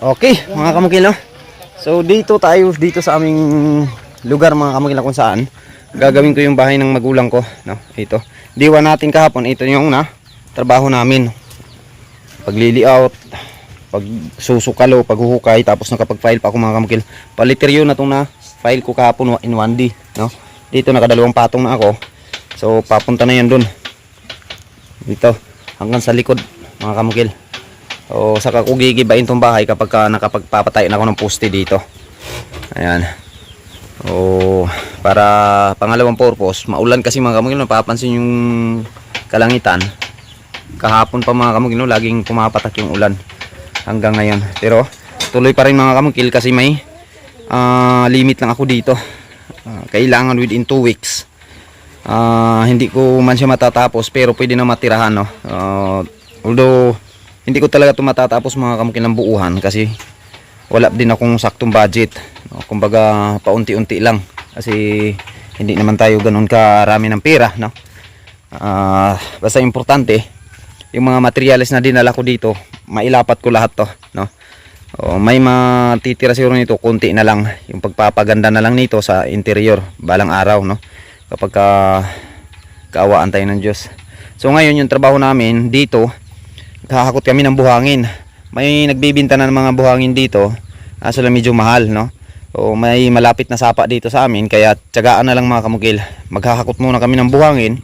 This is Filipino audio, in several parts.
Okay, mga kamukil, no? So, dito tayo, dito sa aming lugar, mga kamukil, na kung saan gagawin ko yung bahay ng magulang ko, no? Ito. Diwa natin kahapon, ito yung na trabaho namin. Paglili-out, pag susukalo, paghuhukay, tapos nakapag-file pa ako mga kamukil. Paliteryo na itong na file ko kahapon in 1D, no? Dito nakadalawang patong na ako. So, papunta na yan dun. Dito, hanggang sa likod, mga kamukil. O saka ko gigibain tong bahay kapag ka nakapagpapatay na ako ng poste dito. Ayan. O para pangalawang purpose, maulan kasi mga kamugil, napapansin yung kalangitan. Kahapon pa mga kamugil, no, laging pumapatak yung ulan hanggang ngayon. Pero tuloy pa rin mga kamugil kasi may ah, limit lang ako dito. Ah, kailangan within 2 weeks. Ah, hindi ko man siya matatapos pero pwede na matirahan no. Ah, although hindi ko talaga ito matatapos mga kamukil ng buuhan kasi wala din akong saktong budget. No, kumbaga paunti-unti lang kasi hindi naman tayo ganun karami ng pera, no. Ah, basta importante yung mga materials na dinala ko dito, mailapat ko lahat to, no. O, may matitira siguro nito, konti na lang yung pagpapaganda na lang nito sa interior balang araw, no. Kapag ka kaawaan tayo ng Diyos. So ngayon yung trabaho namin dito, kakakot kami ng buhangin. May nagbibinta na ng mga buhangin dito. Kaso lang medyo mahal, no? O may malapit na sapa dito sa amin kaya tiyagaan na lang mga kamugil. Maghahakot muna kami ng buhangin.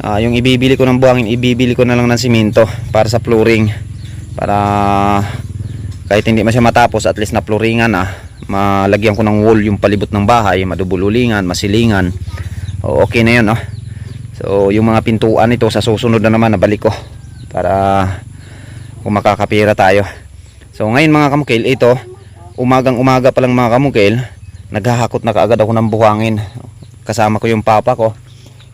Ah, yung ibibili ko ng buhangin, ibibili ko na lang ng simento para sa flooring. Para kahit hindi man matapos, at least na flooringan ah. Malagyan ko ng wall yung palibot ng bahay, madubululingan, masilingan. O, okay na yun, no? So, yung mga pintuan nito sa susunod na naman nabalik ko para kung makakapira tayo. So ngayon mga kamukil, ito umagang umaga pa lang mga kamukil, naghahakot na kaagad ako ng buhangin. Kasama ko yung papa ko.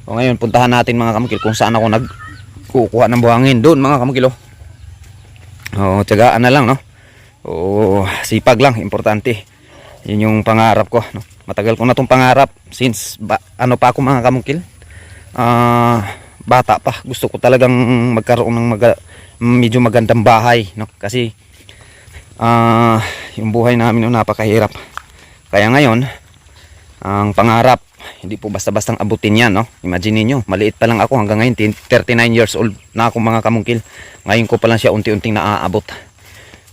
So ngayon puntahan natin mga kamukil kung saan ako nagkukuha ng buhangin. Doon mga kamukil oh. Oh, tiyagaan na lang no. Oh, sipag lang, importante. Yun yung pangarap ko, no. Matagal ko na tong pangarap since ba, ano pa ako mga kamukil. Ah, bata pa. Gusto ko talagang magkaroon ng maga, medyo magandang bahay no? Kasi ah yung buhay namin no, napakahirap. Kaya ngayon ang pangarap hindi po basta-bastang abutin yan no? Imagine niyo maliit pa lang ako hanggang ngayon 39 years old na ako mga kamungkil. Ngayon ko pa lang siya unti-unting naaabot.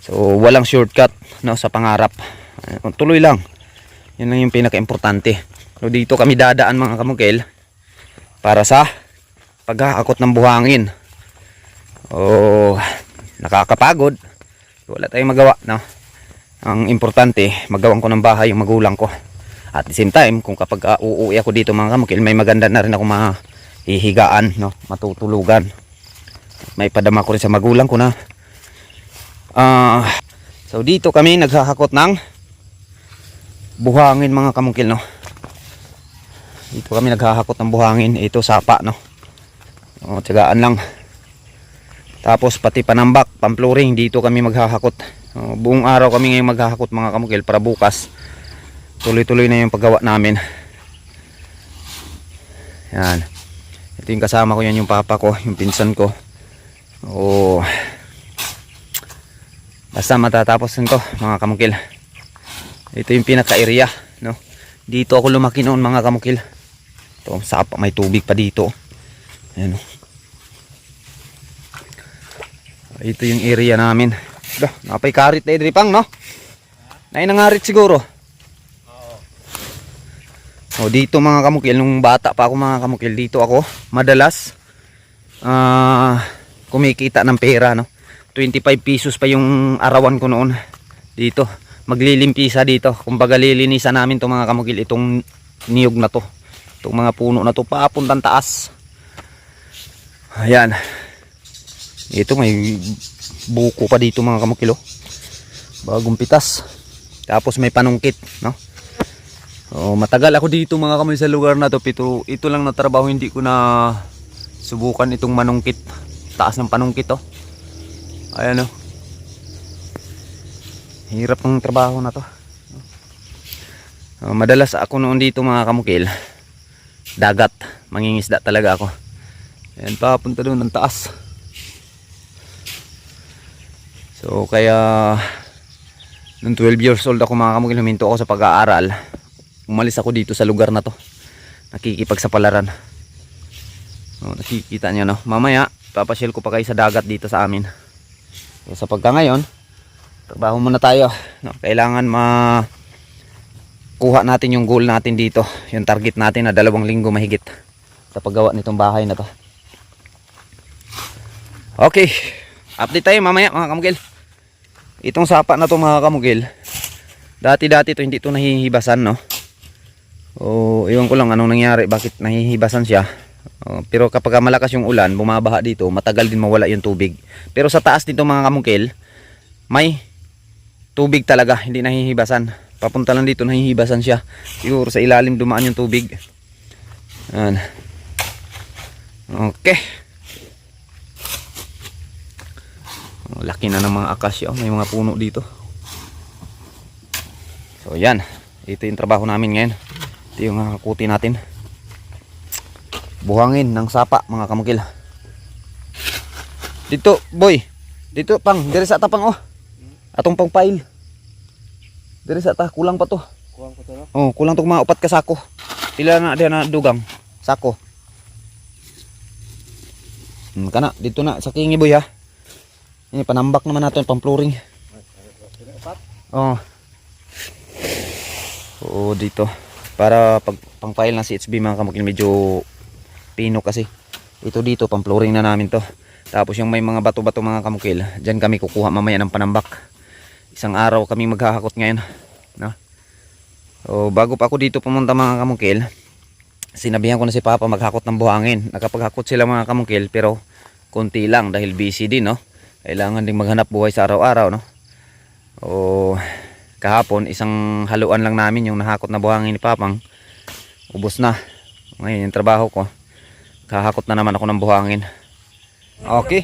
So walang shortcut no sa pangarap. Eh, tuloy lang. Yun lang yung pinaka-importante. So dito kami dadaan mga kamungkil para sa paghahakot ng buhangin. Oh, nakakapagod. Wala tayong magawa, no? Ang importante, magawan ko ng bahay yung magulang ko. At the same time, kung kapag uh, uuwi ako dito mga kamukil, may maganda na rin ako mahihigaan, no? Matutulugan. May padama ko rin sa magulang ko na. Ah, so dito kami naghahakot ng buhangin mga kamukil, no? Dito kami naghahakot ng buhangin. Ito sapa, no? O, tiyagaan lang. Tapos pati panambak, pampluring, dito kami maghahakot. O, buong araw kami ngayon maghahakot mga kamukil para bukas. Tuloy-tuloy na yung paggawa namin. Yan. Ito yung kasama ko yan, yung papa ko, yung pinsan ko. O, basta matatapos din to mga kamukil. Ito yung pinaka-area, no? Dito ako lumaki noon mga kamukil. Ito, sapa, may tubig pa dito. Ayan. oh. Ito yung area namin. Dah, napay karit na idripang, no? Nay nangarit siguro. O dito mga kamukil, nung bata pa ako mga kamukil, dito ako madalas ah kumikita ng pera, no? 25 pesos pa yung arawan ko noon dito. Maglilimpisa dito. Kumbaga lilinisan namin to mga kamukil, itong niyog na to. Itong mga puno na to, papuntang taas. Ayan. Ito may buko pa dito mga kamukilo. Bagong pitas. Tapos may panungkit, no? Oh, matagal ako dito mga kamay sa lugar na to. Pito, ito lang na trabaho hindi ko na subukan itong manungkit. Taas ng panungkit oh. Ayan oh. Hirap ng trabaho na to. Oh, madalas ako noon dito mga kamukil. Dagat. Mangingisda talaga ako. Ayan pa, punta doon ng taas. So, kaya Nung 12 years old ako mga kamukil, huminto ako sa pag-aaral. Umalis ako dito sa lugar na to. Nakikipagsapalaran. Oh, nakikita niyo no. Mamaya, papasyal ko pa kayo sa dagat dito sa amin. So, sa pagka ngayon, trabaho muna tayo. No, kailangan ma kuha natin yung goal natin dito. Yung target natin na dalawang linggo mahigit sa paggawa nitong bahay na to. Okay. Update tayo mamaya mga kamugil. Itong sapa na to mga kamugil. Dati-dati to hindi to nahihibasan no. O iwan ko lang anong nangyari bakit nahihibasan siya. O, pero kapag malakas yung ulan, bumabaha dito, matagal din mawala yung tubig. Pero sa taas nito mga kamugil, may tubig talaga, hindi nahihibasan. Papunta lang dito nahihibasan siya. Siguro sa ilalim dumaan yung tubig. Yan. Okay. Ang Laki na ng mga akasya. oh. May mga puno dito. So yan. Ito yung trabaho namin ngayon. Ito yung hakuti natin. Buhangin ng sapa mga kamukil. Dito boy. Dito pang. Dire sa tapang oh. Atong pang pile. Dire sa ta. Kulang pa to. Kuwang ko to no? Oh, kulang tong mga upat ka sako. Pila na dia na dugang sako. Hmm, kana dito na sa kingi boy ha. Ini panambak naman natin pang flooring. Oh. Oo, dito. Para pag pang file ng CHB mga kamukil medyo pino kasi. Ito dito pang flooring na namin to. Tapos yung may mga bato-bato mga kamukil, diyan kami kukuha mamaya ng panambak. Isang araw kami maghahakot ngayon, no? O bago pa ako dito pumunta mga kamungkil, sinabihan ko na si Papa maghakot ng buhangin. Nakapaghakot sila mga kamungkil pero konti lang dahil busy din no. Kailangan din maghanap buhay sa araw-araw no. O kahapon isang haluan lang namin yung nahakot na buhangin ni Papang. Ubos na. Ngayon yung trabaho ko. Kahakot na naman ako ng buhangin. Okay.